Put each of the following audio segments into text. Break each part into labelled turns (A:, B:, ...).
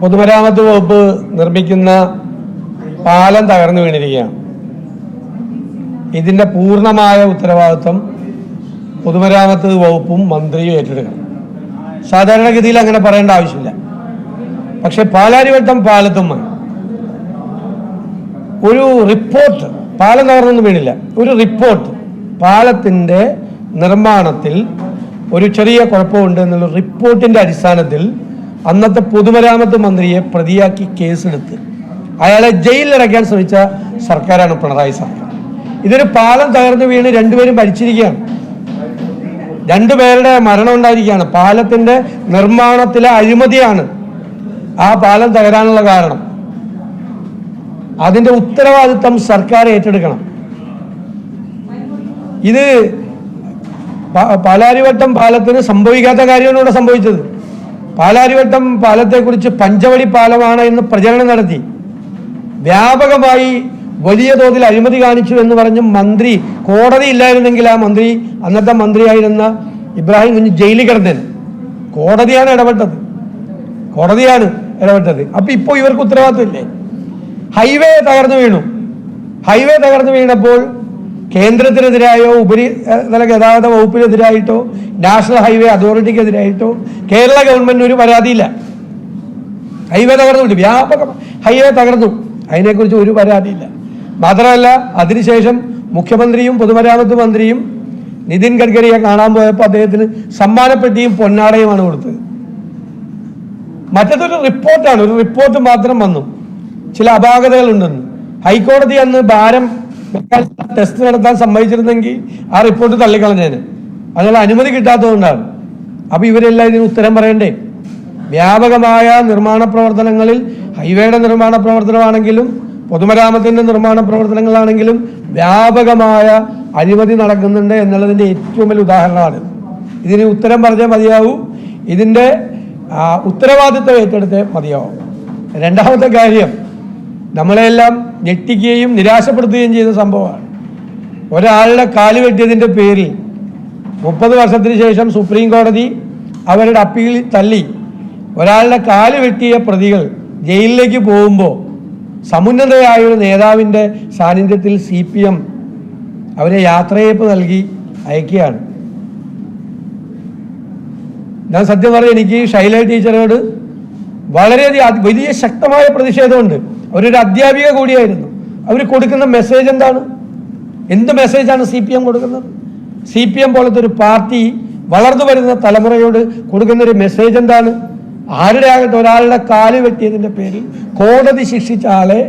A: പൊതുമരാമത്ത് വകുപ്പ് നിർമ്മിക്കുന്ന പാലം തകർന്നു വീണിരിക്കുകയാണ്. ഇതിന്റെ പൂർണമായ ഉത്തരവാദിത്വം പൊതുമരാമത്ത് വകുപ്പും മന്ത്രിയും ഏറ്റെടുക്കണം. സാധാരണഗതിയിൽ അങ്ങനെ പറയേണ്ട ആവശ്യമില്ല. പക്ഷെ പാലാരിവട്ടം പാലത്തും ഒരു റിപ്പോർട്ട് പാലം തകർന്നൊന്നും വീണില്ല. ഒരു റിപ്പോർട്ട് പാലത്തിന്റെ നിർമ്മാണത്തിൽ ഒരു ചെറിയ കുഴപ്പമുണ്ട് എന്നുള്ള റിപ്പോർട്ടിന്റെ അടിസ്ഥാനത്തിൽ അന്നത്തെ പൊതുമരാമത്ത് മന്ത്രിയെ പ്രതിയാക്കി കേസെടുത്ത് അയാളെ ജയിലിലടയ്ക്കാൻ ശ്രമിച്ച സർക്കാരാണ് പിണറായി സർക്കാർ. ഇതൊരു പാലം തകർന്നു വീണ് രണ്ടുപേരും ഭരിച്ചിരിക്കുകയാണ് രണ്ടുപേരുടെ മരണം ഉണ്ടായിരിക്കുകയാണ്. പാലത്തിന്റെ നിർമ്മാണത്തിലെ അഴിമതിയാണ് ആ പാലം തകരാനുള്ള കാരണം. അതിന്റെ ഉത്തരവാദിത്വം സർക്കാർ ഏറ്റെടുക്കണം. ഇത് പാലാരിവട്ടം പാലത്തിന് സംഭവിക്കാത്ത കാര്യമാണ് ഇവിടെ സംഭവിച്ചത്. പാലാരിവട്ടം പാലത്തെക്കുറിച്ച് പഞ്ചവടി പാലമാണ് എന്ന് പ്രചരണം നടത്തി. വ്യാപകമായി വലിയ തോതിൽ അഴിമതി കാണിച്ചു എന്ന് പറഞ്ഞ് മന്ത്രി കോടതി ഇല്ലായിരുന്നെങ്കിൽ ആ മന്ത്രി അന്നത്തെ മന്ത്രിയായിരുന്ന ഇബ്രാഹിം കുഞ്ഞ് ജയിലിൽ കിടന്നേന്. കോടതിയാണ് ഇടപെട്ടത്. കോടതിയാണ് ഇടപെട്ടത്. അപ്പൊ ഇപ്പോ ഇവർക്ക് ഉത്തരവാദിത്വമില്ലേ ഹൈവേ തകർന്നു വീണു. ഹൈവേ തകർന്നു വീണപ്പോൾ കേന്ദ്രത്തിനെതിരായോ ഉപരിതല ഗതാഗത വകുപ്പിനെതിരായിട്ടോ നാഷണൽ ഹൈവേ അതോറിറ്റിക്കെതിരായിട്ടോ കേരള ഗവൺമെന്റിന് ഒരു പരാതിയില്ല. ഹൈവേ തകർന്നു വ്യാപകം ഹൈവേ തകർന്നു. അതിനെക്കുറിച്ച് ഒരു പരാതിയില്ല. മാത്രമല്ല അതിനുശേഷം മുഖ്യമന്ത്രിയും പൊതുമരാമത്ത് മന്ത്രിയും നിതിൻ ഗഡ്കരിയെ കാണാൻ പോയപ്പോൾ അദ്ദേഹത്തിന് സമ്മാനപ്പെട്ടിയും പൊന്നാടയുമാണ് കൊടുത്തത്. മറ്റതൊരു റിപ്പോർട്ടാണ്. ഒരു റിപ്പോർട്ട് മാത്രം വന്നു. ചില അപാകതകളുണ്ടെന്ന്. ഹൈക്കോടതി അന്ന് ഭാരം ടെസ്റ്റ് നടത്താൻ സമ്മതിച്ചിരുന്നെങ്കിൽ ആ റിപ്പോർട്ട് തള്ളിക്കളഞ്ഞേന്. അതിനുള്ള അനുമതി കിട്ടാത്തതുകൊണ്ടാണ്. അപ്പൊ ഇവരെല്ലാം ഇതിന് ഉത്തരം പറയണ്ടേ? വ്യാപകമായ നിർമ്മാണ പ്രവർത്തനങ്ങളിൽ ഹൈവേയുടെ നിർമ്മാണ പ്രവർത്തനമാണെങ്കിലും പൊതുമരാമത്തിന്റെ നിർമ്മാണ പ്രവർത്തനങ്ങളാണെങ്കിലും വ്യാപകമായ അഴിമതി നടക്കുന്നുണ്ട് എന്നുള്ളതിന്റെ ഏറ്റവും വലിയ ഉദാഹരണമാണ്. ഇതിന് ഉത്തരം പറഞ്ഞാൽ മതിയാവൂ. ഇതിന്റെ ഉത്തരവാദിത്വം ഏറ്റെടുത്തേ മതിയാവും. രണ്ടാമത്തെ കാര്യം നമ്മളെല്ലാം ഞെട്ടിക്കുകയും നിരാശപ്പെടുത്തുകയും ചെയ്ത സംഭവമാണ്. ഒരാളുടെ കാൽ വെട്ടിയതിന്റെ പേരിൽ മുപ്പത് വർഷത്തിന് ശേഷം സുപ്രീം കോടതി അവരുടെ അപ്പീൽ തള്ളി. ഒരാളുടെ കാൽ വെട്ടിയ പ്രതികൾ ജയിലിലേക്ക് പോകുമ്പോൾ സമുന്നതയായ ഒരു നേതാവിന്റെ സാന്നിധ്യത്തിൽ സി പി എം അവരെ യാത്രയയപ്പ് നൽകി അയക്കുകയാണ്. ഞാൻ സത്യം പറഞ്ഞ എനിക്ക് ഷൈല ടീച്ചറോട് വളരെയധികം വലിയ ശക്തമായ പ്രതിഷേധമുണ്ട്. അവരൊരു അധ്യാപിക കൂടിയായിരുന്നു. അവർ കൊടുക്കുന്ന മെസ്സേജ് എന്താണ്? എന്ത് മെസ്സേജാണ് സി പി എം കൊടുക്കുന്നത്? സി പി എം പോലത്തെ ഒരു പാർട്ടി വളർന്നു വരുന്ന തലമുറയോട് കൊടുക്കുന്ന ഒരു മെസ്സേജ് എന്താണ്? ആരുടെ ആകട്ടെ ഒരാളുടെ കാൽ വെട്ടിയതിന്റെ പേരിൽ കോടതി ശിക്ഷിച്ച ആളെ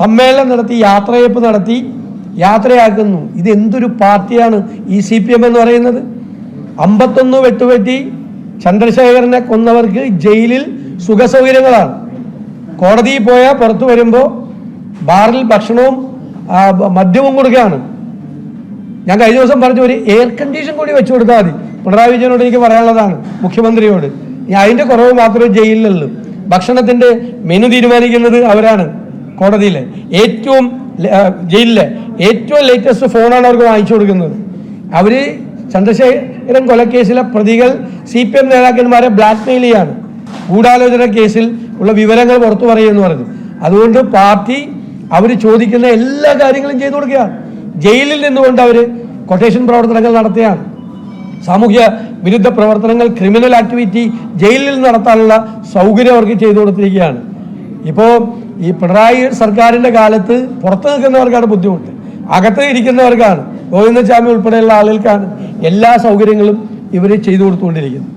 A: സമ്മേളനം നടത്തി യാത്രയപ്പ് നടത്തി യാത്രയാക്കുന്നു. ഇത് എന്തൊരു പാർട്ടിയാണ് ഈ സി പി എം എന്ന് പറയുന്നത്? അമ്പത്തൊന്ന് വെട്ടുവെട്ടി ചന്ദ്രശേഖരനെ കൊന്നവർക്ക് ജയിലിൽ സുഖസൗകര്യങ്ങളാണ്. കോടതിയിൽ പോയാൽ പുറത്തു വരുമ്പോൾ ബാറിൽ ഭക്ഷണവും മദ്യവും കൊടുക്കുകയാണ്. ഞാൻ കഴിഞ്ഞ ദിവസം പറഞ്ഞു ഒരു എയർ കണ്ടീഷൻ കൂടി വെച്ചു കൊടുത്താൽ മതി. പിണറായി വിജയനോട് എനിക്ക് പറയാനുള്ളതാണ് മുഖ്യമന്ത്രിയോട്. അതിന്റെ കുറവ് മാത്രമേ ജയിലിലുള്ളൂ. ഭക്ഷണത്തിന്റെ മെനു തീരുമാനിക്കുന്നത് അവരാണ് കോടതിയിലെ. ഏറ്റവും ജയിലിലെ ഏറ്റവും ലേറ്റസ്റ്റ് ഫോണാണ് അവർക്ക് വാങ്ങിച്ചു കൊടുക്കുന്നത്. അവർ ചന്ദ്രശേഖരൻ കൊലക്കേസിലെ പ്രതികൾ സി പി എം നേതാക്കന്മാരെ ബ്ലാക്ക്മെയിൽ ചെയ്യാണ്. ഗൂഢാലോചന കേസിൽ ഉള്ള വിവരങ്ങൾ പുറത്തു പറയുമെന്ന് പറഞ്ഞു. അതുകൊണ്ട് പാർട്ടി അവർ ചോദിക്കുന്ന എല്ലാ കാര്യങ്ങളും ചെയ്തു കൊടുക്കുകയാണ്. ജയിലിൽ നിന്നുകൊണ്ട് അവർ കൊട്ടേഷൻ പ്രവർത്തനങ്ങൾ നടത്തുകയാണ്. സാമൂഹ്യ വിരുദ്ധ പ്രവർത്തനങ്ങൾ ക്രിമിനൽ ആക്ടിവിറ്റി ജയിലിൽ നടത്താനുള്ള സൗകര്യം അവർക്ക് ചെയ്തു കൊടുത്തിരിക്കുകയാണ്. ഇപ്പോൾ ഈ പിണറായി സർക്കാരിന്റെ കാലത്ത് പുറത്ത് നിൽക്കുന്നവർക്കാണ് ബുദ്ധിമുട്ട്. അകത്ത് ഇരിക്കുന്നവർക്കാണ്. ഗോവിന്ദസ്വാമി ഉൾപ്പെടെയുള്ള ആളുകൾക്കാണ് എല്ലാ സൗകര്യങ്ങളും ഇവർ ചെയ്തു കൊടുത്തുകൊണ്ടിരിക്കുന്നത്.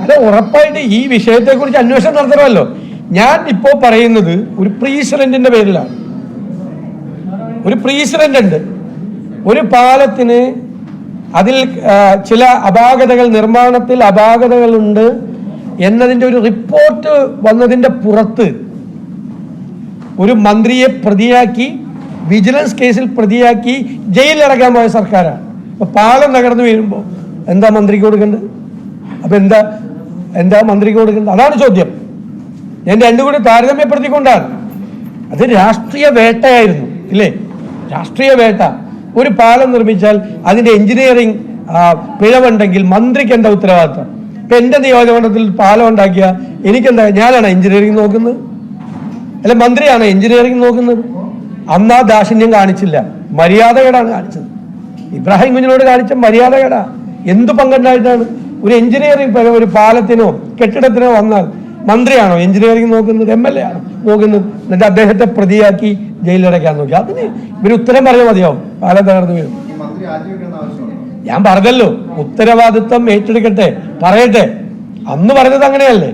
A: അല്ല ഉറപ്പായിട്ട് ഈ വിഷയത്തെ കുറിച്ച് അന്വേഷണം നടത്തണമല്ലോ. ഞാൻ ഇപ്പോ പറയുന്നത് ഒരു പ്രീസിഡന്റിന്റെ പേരിലാണ്. ഒരു പ്രീസിഡന്റ് ഉണ്ട് ഒരു പാലത്തിന് അതിൽ ചില അപാകതകൾ നിർമ്മാണത്തിൽ അപാകതകളുണ്ട് എന്നതിന്റെ ഒരു റിപ്പോർട്ട് വന്നതിന്റെ പുറത്ത് ഒരു മന്ത്രിയെ പ്രതിയാക്കി വിജിലൻസ് കേസിൽ പ്രതിയാക്കി ജയിലിലടക്കാൻ പോയ സർക്കാരാണ്. അപ്പൊ പാലം തകർന്നു വീഴുമ്പോൾ എന്താ മന്ത്രിക്ക് കൊടുക്കേണ്ടത്? അപ്പൊ എന്താ എന്താ മന്ത്രിക്ക് കൊടുക്കേണ്ടത്? അതാണ് ചോദ്യം. ഞാൻ രണ്ടും കൂടി താരതമ്യപ്പെടുത്തിക്കൊണ്ടാണ്. അത് രാഷ്ട്രീയ വേട്ടയായിരുന്നു ഇല്ലേ? രാഷ്ട്രീയ വേട്ട. ഒരു പാലം നിർമ്മിച്ചാൽ അതിന്റെ എഞ്ചിനീയറിംഗ് പിഴവുണ്ടെങ്കിൽ മന്ത്രിക്ക് എന്താ ഉത്തരവാദിത്തം ഇപ്പൊ എന്റെ നിയോജകമണ്ഡലത്തിൽ പാലം ഉണ്ടാക്കിയ എനിക്കെന്താ ഞാനാണ് എഞ്ചിനീയറിംഗ് നോക്കുന്നത്? അല്ല മന്ത്രിയാണ് എഞ്ചിനീയറിംഗ് നോക്കുന്നത്? അന്ന് ആ ദാക്ഷിണ്യം കാണിച്ചില്ല. മര്യാദകേടാണ് കാണിച്ചത്. ഇബ്രാഹിം കുഞ്ഞിനോട് കാണിച്ച മര്യാദകേടാ. എന്ത് പങ്കുണ്ടായിട്ടാണ് ഒരു എഞ്ചിനീയറിംഗ് ഒരു പാലത്തിനോ കെട്ടിടത്തിനോ വന്നാൽ മന്ത്രിയാണോ എഞ്ചിനീയറിംഗ് നോക്കുന്നത് എം എൽ എ ആണോ നോക്കുന്നത്? എന്നിട്ട് അദ്ദേഹത്തെ പ്രതിയാക്കി ജയിലിലടയ്ക്കാൻ നോക്കി. അതിന് ഇവർ ഉത്തരം പറഞ്ഞാൽ മതിയാവും. പാലം തകർന്നു
B: ആവശ്യമുണ്ടോ
A: ഞാൻ പറഞ്ഞല്ലോ ഉത്തരവാദിത്വം ഏറ്റെടുക്കട്ടെ പറയട്ടെ. അന്ന് പറഞ്ഞത് അങ്ങനെയല്ലേ?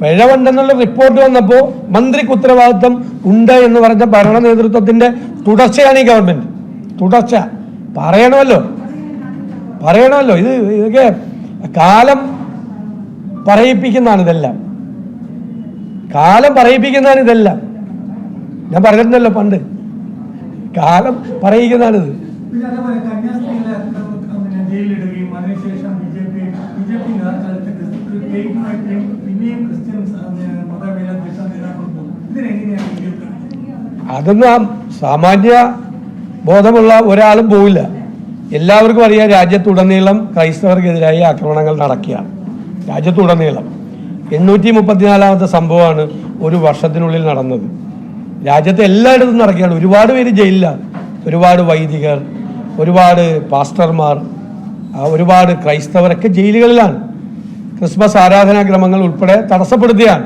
A: പിഴവുണ്ടെന്നുള്ള റിപ്പോർട്ട് വന്നപ്പോൾ മന്ത്രിക്ക് ഉത്തരവാദിത്വം ഉണ്ട് എന്ന് പറഞ്ഞ ഭരണ നേതൃത്വത്തിന്റെ തുടർച്ചയാണ് ഈ ഗവൺമെന്റ് തുടർച്ച. പറയണമല്ലോ. പറയണമല്ലോ. ഇത് ഇതൊക്കെ കാലം പറയിപ്പിക്കുന്നതാണ് ഇതെല്ലാം. കാലം പറയിപ്പിക്കുന്നതാണ് ഇതെല്ലാം. ഞാൻ പറഞ്ഞിട്ടുണ്ടല്ലോ പണ്ട്. കാലം പറയിക്കുന്നതാണിത്
C: ജയിലിലിടുകയും അതിനുശേഷം B J P B J P നേതൃത്വത്തിൽ പിന്നെയും ക്രിസ്ത്യൻ മതമേലധ്യക്ഷ
A: സാമാന്യ ബോധമുള്ള ഒരാളും പോവില്ല. എല്ലാവർക്കും അറിയാം രാജ്യത്തുടനീളം ക്രൈസ്തവർക്കെതിരായി ആക്രമണങ്ങൾ നടക്കുകയാണ്. രാജ്യത്തുടനീളം. എണ്ണൂറ്റി മുപ്പത്തിനാലാമത്തെ സംഭവമാണ് ഒരു വർഷത്തിനുള്ളിൽ നടന്നത്. രാജ്യത്തെ എല്ലായിടത്തും നടക്കുകയാണ്. ഒരുപാട് പേര് ജയിലിലാണ്. ഒരുപാട് വൈദികർ ഒരുപാട് പാസ്റ്റർമാർ ഒരുപാട് ക്രൈസ്തവരൊക്കെ ജയിലുകളിലാണ്. ക്രിസ്മസ് ആരാധനാക്രമങ്ങൾ ഉൾപ്പെടെ തടസ്സപ്പെടുത്തിയാണ്.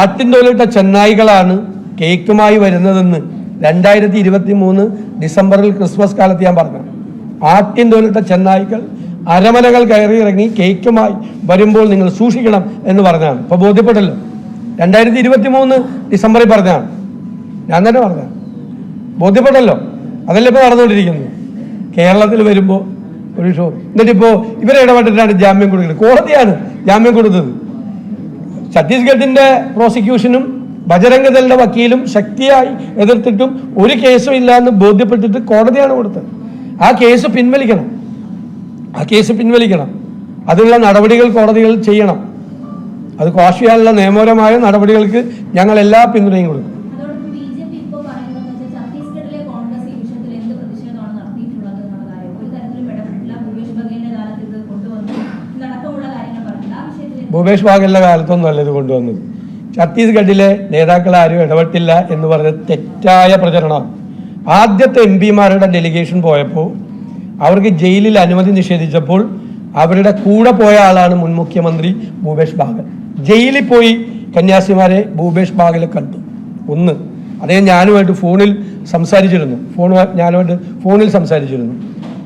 A: ആട്ടിൻതോലിട്ട ചെന്നായികളാണ് കേക്കുമായി വരുന്നതെന്ന് രണ്ടായിരത്തി ഇരുപത്തി മൂന്ന് ഡിസംബറിൽ ക്രിസ്മസ് കാലത്ത് ഞാൻ പറഞ്ഞു. ആട്ടിൻതോലിട്ട ചെന്നായികൾ അരമനകൾ കയറി ഇറങ്ങി കേക്കുമായി വരുമ്പോൾ നിങ്ങൾ സൂക്ഷിക്കണം എന്ന് പറഞ്ഞാണ് ഇപ്പോൾ ബോധ്യപ്പെട്ടല്ലോ? രണ്ടായിരത്തി ഇരുപത്തി മൂന്ന് ഡിസംബറിൽ പറഞ്ഞാണ് ഞാൻ തന്നെ പറഞ്ഞ ബോധ്യപ്പെട്ടല്ലോ? അതല്ലേ ഇപ്പോൾ നടന്നുകൊണ്ടിരിക്കുന്നത്? കേരളത്തിൽ വരുമ്പോൾ ഒരു ഷോ. എന്നിട്ടിപ്പോ ഇവരെ ഇടപെട്ടിട്ടാണ് ജാമ്യം കൊടുക്കുന്നത്. കോടതിയാണ് ജാമ്യം കൊടുത്തത്. ഛത്തീസ്ഗഡിന്റെ പ്രോസിക്യൂഷനും ബജരംഗദളിന്റെ വക്കീലും ശക്തിയായി എതിർത്തിട്ടും ഒരു കേസും ഇല്ല എന്ന് ബോധ്യപ്പെട്ടിട്ട് കോടതിയാണ് കൊടുത്തത്. ആ കേസ് പിൻവലിക്കണം. ആ കേസ് പിൻവലിക്കണം. അതിനുള്ള നടപടികൾ കോടതികൾ ചെയ്യണം. അത് ക്വാഷ് നിയമപരമായ നടപടികൾക്ക് ഞങ്ങൾ എല്ലാ പിന്തുണയും കൊടുക്കും
D: അതോടൊപ്പം ബി ജെ പി ഇപ്പോൾ പറയുന്നത് വെച്ചാൽ ഛത്തീസ്ഗഡിലെ കോൺഗ്രസ് ഈ വിഷയത്തിൽ എന്ത് പ്രതിഷേധമാണ് നടത്തിയിട്ടുള്ളത് എന്നുള്ള കാര്യം ഒരു തരത്തിലും ഇടപെട്ടില്ല ഭൂപേഷ് ബഘേലിന്റെ കാലത്ത് ഇത് കൊണ്ടുവന്നു ഇതടക്കമുള്ള കാര്യങ്ങൾ പറഞ്ഞില്ല ആ വിഷയത്തിൽ
A: ഭൂപേഷ് ബാഗലിന്റെ കാലത്തൊന്നും ഇത് കൊണ്ടുവന്നത്. ഛത്തീസ്ഗഡിലെ നേതാക്കൾ ആരും ഇടപെട്ടില്ല എന്ന് പറഞ്ഞ തെറ്റായ പ്രചരണം. ആദ്യത്തെ എം പിമാരുടെ ഡെലിഗേഷൻ പോയപ്പോൾ അവർക്ക് ജയിലിൽ അനുമതി നിഷേധിച്ചപ്പോൾ അവരുടെ കൂടെ പോയ ആളാണ് മുൻ മുഖ്യമന്ത്രി ഭൂപേഷ് ബാഗൽ. ജയിലിൽ പോയി കന്യാസിമാരെ ഭൂപേഷ് ബാഗലെ കണ്ടു. ഒന്ന് അദ്ദേഹം ഞാനുമായിട്ട് ഫോണിൽ സംസാരിച്ചിരുന്നു. ഫോൺ ഞാനുമായിട്ട് ഫോണിൽ സംസാരിച്ചിരുന്നു.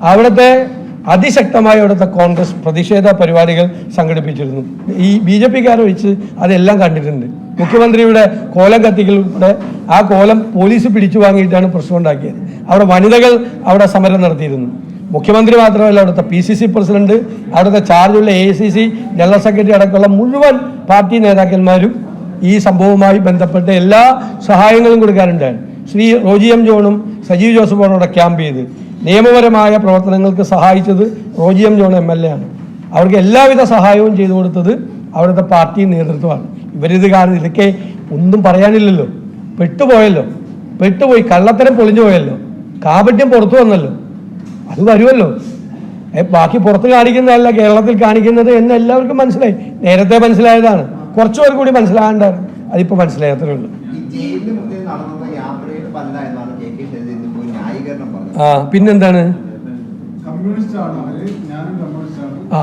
A: അവിടുത്തെ അതിശക്തമായ അവിടുത്തെ കോൺഗ്രസ് പ്രതിഷേധ പരിപാടികൾ സംഘടിപ്പിച്ചിരുന്നു. ഈ ബി ജെ പിക്കാരെ വെച്ച് അതെല്ലാം കണ്ടിട്ടുണ്ട്. മുഖ്യമന്ത്രിയുടെ കോലം കത്തിക്കലൂടെ ആ കോലം പോലീസ് പിടിച്ചു വാങ്ങിയിട്ടാണ് പ്രശ്നം ഉണ്ടാക്കിയത്. അവിടെ വനിതകൾ അവിടെ സമരം നടത്തിയിരുന്നു. മുഖ്യമന്ത്രി മാത്രമല്ല അവിടുത്തെ പി സി സി പ്രസിഡന്റ് അവിടുത്തെ ചാർജുള്ള A C C general secretary അടക്കമുള്ള മുഴുവൻ പാർട്ടി നേതാക്കന്മാരും ഈ സംഭവവുമായി ബന്ധപ്പെട്ട് എല്ലാ സഹായങ്ങളും കൊടുക്കാറുണ്ടായിരുന്നു. ശ്രീ റോജി എം ജോണും സജീവ് ജോസഫാണ് അവിടെ ക്യാമ്പ് ചെയ്ത് നിയമപരമായ പ്രവർത്തനങ്ങൾക്ക് സഹായിച്ചത് Roji M John M L A ആണ്. അവർക്ക് എല്ലാവിധ സഹായവും ചെയ്തു കൊടുത്തത് അവിടുത്തെ പാർട്ടി നേതൃത്വമാണ്. ഇവരിത് കാരണം ഇതൊക്കെ ഒന്നും പറയാനില്ലല്ലോ. പെട്ടുപോയല്ലോ. പെട്ടുപോയി കള്ളത്തരം പൊളിഞ്ഞു പോയല്ലോ. കാപട്യം പുറത്തു വന്നല്ലോ. അത് വരുമല്ലോ. ബാക്കി പുറത്ത് കാണിക്കുന്നതല്ല കേരളത്തിൽ കാണിക്കുന്നത് എന്ന് എല്ലാവർക്കും മനസ്സിലായി. നേരത്തെ മനസ്സിലായതാണ്. കുറച്ചു പേർ കൂടി മനസ്സിലാകണ്ടായിരുന്നു. അതിപ്പോ മനസ്സിലായത്രേ ഉള്ളൂ. ആ പിന്നെന്താണ്?
C: കമ്മ്യൂണിസ്റ്റ് ആണ് അവർ. ഞാനും കമ്മ്യൂണിസ്റ്റ്
A: ആ.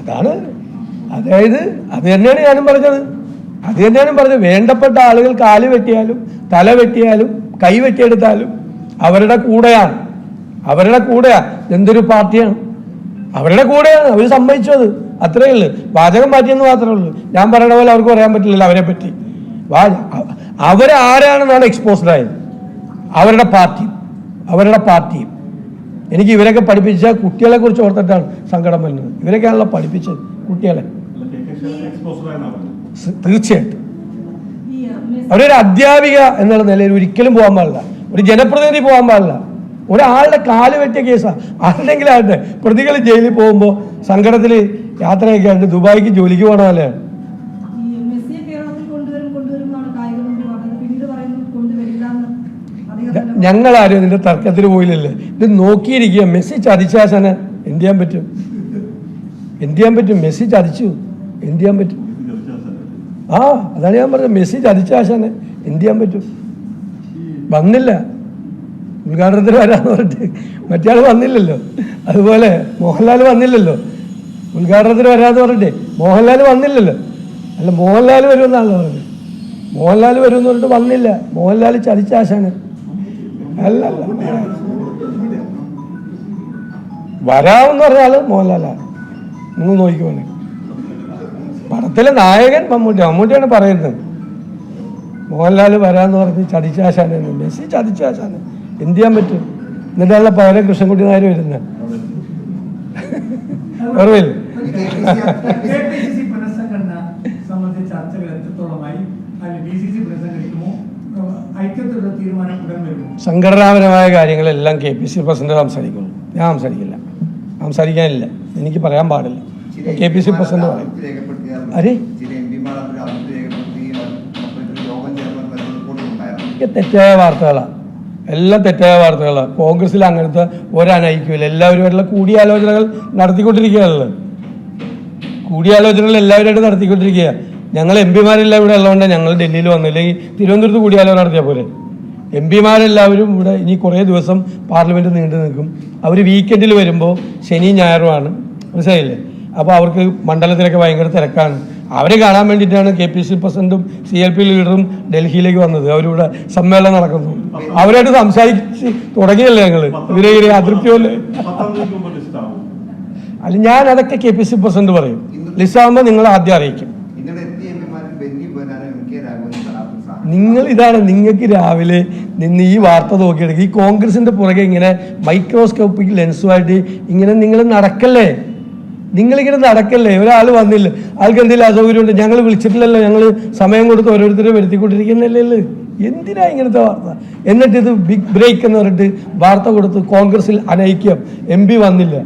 A: അതാണ്. അതായത് അത് തന്നെയാണ് ഞാനും പറഞ്ഞത്. അത് തന്നെയാണ് പറഞ്ഞത്. വേണ്ടപ്പെട്ട ആളുകൾ കാൽ വെട്ടിയാലും തല വെട്ടിയാലും കൈ വെട്ടിയെടുത്താലും അവരുടെ കൂടെയാണ്. അവരുടെ കൂടെയാ എന്തൊരു പാർട്ടിയാണ്? അവരുടെ കൂടെയാണ്. അവർ സമ്മതിച്ചു അത്. അത്രയേ ഉള്ളൂ. വാചകം മാറ്റിയെന്ന് മാത്രമേ ഉള്ളൂ. ഞാൻ പറയണ പോലെ അവർക്ക് പറയാൻ പറ്റില്ലല്ലോ അവരെ പറ്റി അവരാരാണെന്നാണ് എക്സ്പോസ്ഡ് ആയത്. അവരുടെ പാർട്ടി അവരുടെ പാർട്ടിയും എനിക്ക് ഇവരൊക്കെ പഠിപ്പിച്ച കുട്ടികളെ കുറിച്ച് ഓർത്തിട്ടാണ് സങ്കടം വരുന്നത്. ഇവരൊക്കെയാണല്ലോ പഠിപ്പിച്ചത് കുട്ടികളെ. തീർച്ചയായിട്ടും. അവരൊരു അധ്യാപിക എന്നുള്ള നിലയിൽ ഒരിക്കലും പോകാൻ പാടില്ല. ഒരു ജനപ്രതിനിധി പോകാൻ പാടില്ല. ഒരാളുടെ കാൽ വെട്ടിയ കേസാണ് ആരുടെങ്കിലും ആകട്ടെ പ്രതികൾ ജയിലിൽ പോകുമ്പോൾ സങ്കടത്തിൽ യാത്രയൊക്കെ ആയിട്ട് ദുബായിക്ക് ജോലിക്ക് പോകണ പോലെയാണ്
E: ഈ മെസ്സിയെ കേരളത്തിൽ കൊണ്ടുവരും കൊണ്ടുവരും എന്നാണ് കായിക മന്ത്രി പറഞ്ഞത് പിന്നീട് പറയുന്നത് കൊണ്ടുവരില്ല എന്ന് അദ്ദേഹം തന്നെ
A: ഞങ്ങളാരും ഇതിന്റെ തർക്കത്തിൽ പോയില്ലല്ലേ. ഇത് നോക്കിയിരിക്കുക. മെസ്സി ചതിച്ചാശന എന്ത് ചെയ്യാൻ പറ്റും? എന്ത് ചെയ്യാൻ പറ്റും? മെസ്സി ചതിച്ചു. എന്ത് ചെയ്യാൻ പറ്റും? ആ അതാണ് ഞാൻ പറഞ്ഞത്. മെസ്സി ചതിച്ചാശനെ എന്ത് ചെയ്യാൻ പറ്റും? വന്നില്ല. ഉദ്ഘാടനത്തിന് വരാന്ന് പറഞ്ഞിട്ട് മറ്റേ ആൾ വന്നില്ലല്ലോ. അതുപോലെ മോഹൻലാൽ വന്നില്ലല്ലോ. ഉദ്ഘാടനത്തിന് വരാന്ന് പറഞ്ഞിട്ട് മോഹൻലാൽ വന്നില്ലല്ലോ. അല്ല മോഹൻലാൽ വരുമെന്നാണല്ലോ പറഞ്ഞത്. മോഹൻലാൽ വരുമെന്ന് പറഞ്ഞിട്ട് വന്നില്ല. മോഹൻലാൽ ചതിച്ചാശാണ് അല്ല അല്ല വരാമെന്ന് പറഞ്ഞാൽ മോഹൻലാലാണ് നിങ്ങൾ നോക്കിക്കോനെ പടത്തിലെ നായകൻ മമ്മൂട്ടി. മമ്മൂട്ടിയാണ് പറയുന്നത്. മോഹൻലാൽ വരാന്ന് പറഞ്ഞ് ചതിച്ചാശാനെന്ന് മെസ്സി ചതിച്ചാശാന് എന്ത് ചെയ്യാൻ പറ്റും? എന്നിട്ടാണല്ലോ പകരം കൃഷ്ണൻകുട്ടി നായർ വരുന്നത്? ഓർമ്മയില്ലേ
C: കെ പി സി സി പുനഃസംഘടന സംബന്ധിച്ച ചർച്ചകൾ എത്രത്തോളമായി അതിൽ ഡി സി സി പുനഃസംഘടിക്കുമോ ഐക്യത്തിലുള്ള തീരുമാനം ഉടൻ വരുമോ
A: സംഘടനാപരമായ കാര്യങ്ങളെല്ലാം കെ പി സി പ്രസിഡന്റ് സംസാരിക്കുള്ളൂ ഞാൻ സംസാരിക്കില്ല. സംസാരിക്കാനില്ല. എനിക്ക് പറയാൻ പാടില്ല. കെ പി സി പ്രസിഡന്റ് പറയും അരെ തെറ്റായ വാർത്തകളാണ് എല്ലാം തെറ്റായ വാർത്തകളാണ് കോൺഗ്രസിൽ അങ്ങനത്തെ ഒരനൈക്യമില്ല. എല്ലാവരുമായിട്ടുള്ള കൂടിയാലോചനകൾ നടത്തിക്കൊണ്ടിരിക്കുകയാണല്ലോ. കൂടിയാലോചനകൾ എല്ലാവരുമായിട്ട് നടത്തിക്കൊണ്ടിരിക്കുക ഞങ്ങൾ എം പിമാരെല്ലാം ഇവിടെ ഉള്ളതുകൊണ്ട് ഞങ്ങൾ ഡൽഹിയിൽ വന്നില്ലെങ്കിൽ തിരുവനന്തപുരത്ത് കൂടിയാലോചന നടത്തിയാൽ പോലെ എം പിമാരെല്ലാവരും ഇവിടെ ഇനി കുറേ ദിവസം പാർലമെന്റ് നീണ്ടു നിൽക്കും. അവർ വീക്കെൻഡിൽ വരുമ്പോൾ ശനി ഞായറുമാണ് മനസ്സിലായില്ലേ? അപ്പോൾ അവർക്ക് മണ്ഡലത്തിലൊക്കെ ഭയങ്കര തിരക്കാണ്. അവരെ കാണാൻ വേണ്ടിയിട്ടാണ് കെ പി സി പ്രസിഡന്റും സി എൽ പി ലീഡറും ഡൽഹിയിലേക്ക് വന്നത്. അവരിവിടെ സമ്മേളനം നടക്കുന്നു. അവരായിട്ട് സംസാരിച്ച് തുടങ്ങിയല്ലേ ഞങ്ങൾ ഇവരെ ഇവരെ അതൃപ്തിയല്ലേ അല്ല ഞാൻ അതൊക്കെ കെ പി സി പ്രസിഡന്റ് പറയും. ലിസ്റ്റാകുമ്പോൾ നിങ്ങൾ ആദ്യം അറിയിക്കും. നിങ്ങൾ ഇതാണ് നിങ്ങൾക്ക് രാവിലെ നിന്ന് ഈ വാർത്ത നോക്കിയെടുക്കുക ഈ കോൺഗ്രസിന്റെ പുറകെ ഇങ്ങനെ മൈക്രോസ്കോപ്പിക് ലെൻസുമായിട്ട് ഇങ്ങനെ നിങ്ങൾ നടക്കല്ലേ? നിങ്ങളിങ്ങനെ നടക്കല്ലേ? ഒരാൾ വന്നില്ല. ആൾക്ക് എന്തെങ്കിലും അസൗകര്യമുണ്ട് ഞങ്ങൾ വിളിച്ചിട്ടില്ലല്ലോ. ഞങ്ങൾ സമയം കൊടുത്ത് ഓരോരുത്തരെ വരുത്തിക്കൊണ്ടിരിക്കുന്നല്ലേ എന്തിനാ ഇങ്ങനത്തെ വാർത്ത? എന്നിട്ട് ഇത് ബിഗ് ബ്രേക്ക് എന്ന് പറഞ്ഞിട്ട് വാർത്ത കൊടുത്ത് കോൺഗ്രസിൽ അനൈക്യം. എം പി വന്നില്ല.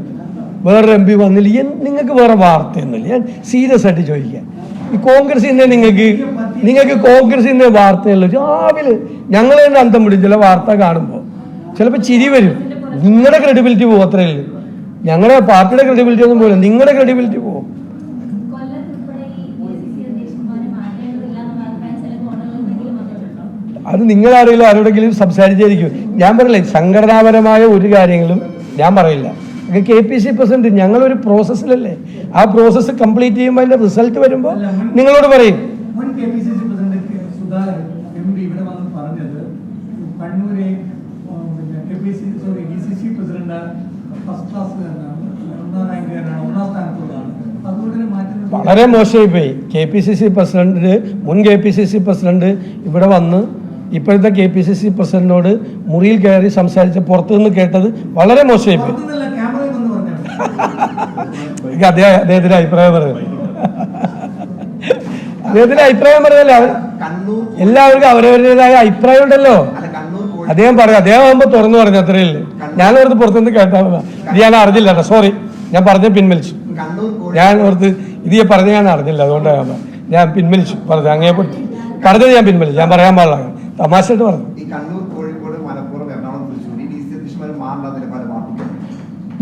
A: വേറൊരു എം പി വന്നില്ല. നിങ്ങൾക്ക് വേറെ വാർത്തയൊന്നുമില്ല ഞാൻ സീരിയസ് ആയിട്ട് ചോദിക്കാം. നിന്ന് നിങ്ങൾക്ക് നിങ്ങൾക്ക് കോൺഗ്രസ് ഇന്ന് വാർത്തയല്ല രാവിലെ ഞങ്ങൾ തന്നെ അന്തം വിടും ചില വാർത്ത കാണുമ്പോൾ ചിലപ്പോൾ ചിരി വരും. നിങ്ങളുടെ ക്രെഡിബിലിറ്റി പോകും അത്രയേ ഉള്ളൂ. ഞങ്ങളുടെ പാർട്ടിയുടെ ക്രെഡിബിലിറ്റി ഒന്നും പോലും നിങ്ങളുടെ ക്രെഡിബിലിറ്റി പോകും അത് നിങ്ങൾ ആരെങ്കിലും ആരോടെങ്കിലും സംസാരിച്ചായിരിക്കും. ഞാൻ പറയില്ലേ സംഘടനാപരമായ ഒരു കാര്യങ്ങളും ഞാൻ പറയില്ല. കെ പി സി പ്രസിഡന്റ് ഞങ്ങളൊരു പ്രോസസ്സിലല്ലേ ആ പ്രോസസ്സ് കംപ്ലീറ്റ് ചെയ്യുമ്പോൾ അതിന്റെ റിസൾട്ട് വരുമ്പോൾ നിങ്ങളോട് പറയും. വളരെ മോശമായി പോയി K P C C president മുൻ K P C C president ഇവിടെ വന്ന് ഇപ്പോഴത്തെ കെ പി സി സി പ്രസിഡന്റിനോട് മുറിയിൽ കയറി സംസാരിച്ച് പുറത്തുനിന്ന് കേട്ടത് വളരെ മോശമായി പോയി
C: പുറത്തുനിന്നല്ല ക്യാമറയിൽ വന്ന് പറഞ്ഞു
A: എനിക്ക് അദ്ദേഹം അദ്ദേഹത്തിന്റെ അഭിപ്രായം പറയുന്നത്. അദ്ദേഹത്തിന്റെ അഭിപ്രായം
B: കണ്ണൂർ
A: എല്ലാവർക്കും അവരവരുടേതായ അഭിപ്രായം ഉണ്ടല്ലോ. അദ്ദേഹം പറയാം അദ്ദേഹം ആകുമ്പോൾ തുറന്നു പറഞ്ഞു അത്രയല്ലേ ഞാൻ ഓർത്ത് പുറത്തുനിന്ന് കേട്ടാ. ഇത് ഞാൻ അറിഞ്ഞില്ല കേട്ടോ സോറി ഞാൻ പറഞ്ഞ പിൻവലിച്ചു. ഞാൻ ഓർത്ത് ഇത് ഞാൻ പറഞ്ഞ ഞാൻ അറിഞ്ഞില്ല അതുകൊണ്ടാണ് ഞാൻ. പിൻവലിച്ചു പറഞ്ഞു അങ്ങേ കടന്നത് പറഞ്ഞത് ഞാൻ പിൻവലിച്ചു ഞാൻ പറയാൻ പാടില്ല. തമാശയായിട്ട് പറഞ്ഞു.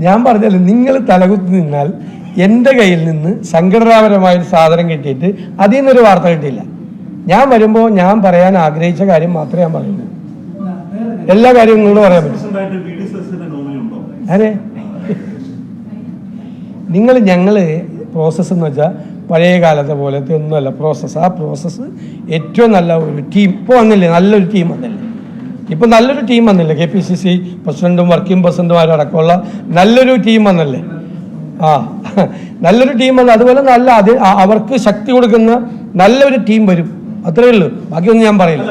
A: ഞാൻ പറഞ്ഞാൽ നിങ്ങൾ തലകുത്തി നിന്നാൽ എന്റെ കയ്യിൽ നിന്ന് സംഘടനാപരമായ ഒരു സാധനം കിട്ടിയിട്ട് അതിൽ നിന്നൊരു വാർത്ത കിട്ടിയില്ല. ഞാൻ വരുമ്പോൾ ഞാൻ പറയാൻ ആഗ്രഹിച്ച കാര്യം മാത്രമേ ഞാൻ
C: പറയുന്നത്
A: എല്ലാ കാര്യവും നിങ്ങളോട് പറയാൻ പറ്റും. നിങ്ങൾ ഞങ്ങൾ പ്രോസസ്സ് എന്ന് വെച്ചാൽ പഴയ കാലത്തെ പോലത്തെ ഒന്നുമല്ല പ്രോസസ്സ് ആ പ്രോസസ്സ് ഏറ്റവും നല്ല ഒരു ടീം ഇപ്പോൾ വന്നില്ലേ? നല്ലൊരു ടീം വന്നില്ലേ? ഇപ്പം നല്ലൊരു ടീം വന്നില്ലേ? കെ പി സി സി പ്രസിഡന്റും വർക്കിംഗ് പ്രസിഡന്റുമാരും അടക്കമുള്ള നല്ലൊരു ടീം വന്നല്ലേ? ആ നല്ലൊരു ടീം വന്നു അതുപോലെ നല്ല അത് അവർക്ക് ശക്തി കൊടുക്കുന്ന നല്ലൊരു ടീം വരും. അത്രയേ ഉള്ളൂ. ബാക്കിയൊന്നും ഞാൻ പറയില്ല.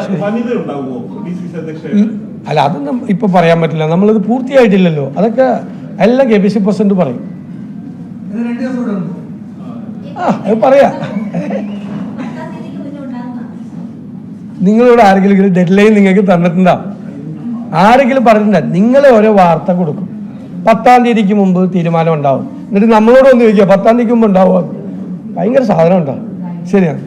E: അല്ല
A: അതൊന്നും ഇപ്പൊ പറയാൻ പറ്റില്ല. നമ്മളിത് പൂർത്തിയായിട്ടില്ലല്ലോ. അതൊക്കെ എല്ലാം കെ പി സി പ്രസിഡന്റ് പറയും.
C: ഇത് രണ്ട് ദിവസം ഉണ്ട്
A: ആ അത് പറയാ
D: പത്താം തീയതിക്ക് മുന്നേ ഉണ്ടാകുന്നതാണ്
A: നിങ്ങളോട് ആരെങ്കിലും ഡെഡ് ലൈൻ നിങ്ങൾക്ക് തന്നിട്ടുണ്ടോ? ആരെങ്കിലും പറഞ്ഞിട്ടുണ്ടോ? നിങ്ങളെ ഓരോ വാർത്ത കൊടുക്കും. പത്താം തീയതിക്ക് മുമ്പ് തീരുമാനം ഉണ്ടാവും. എന്നിട്ട് നമ്മളോട് ഒന്ന് ചോദിക്കുക പത്താം തീയതിക്ക് മുമ്പ് ഉണ്ടാവുമോ? ഭയങ്കര സാധനം ഉണ്ടാവും ശരിയാണ്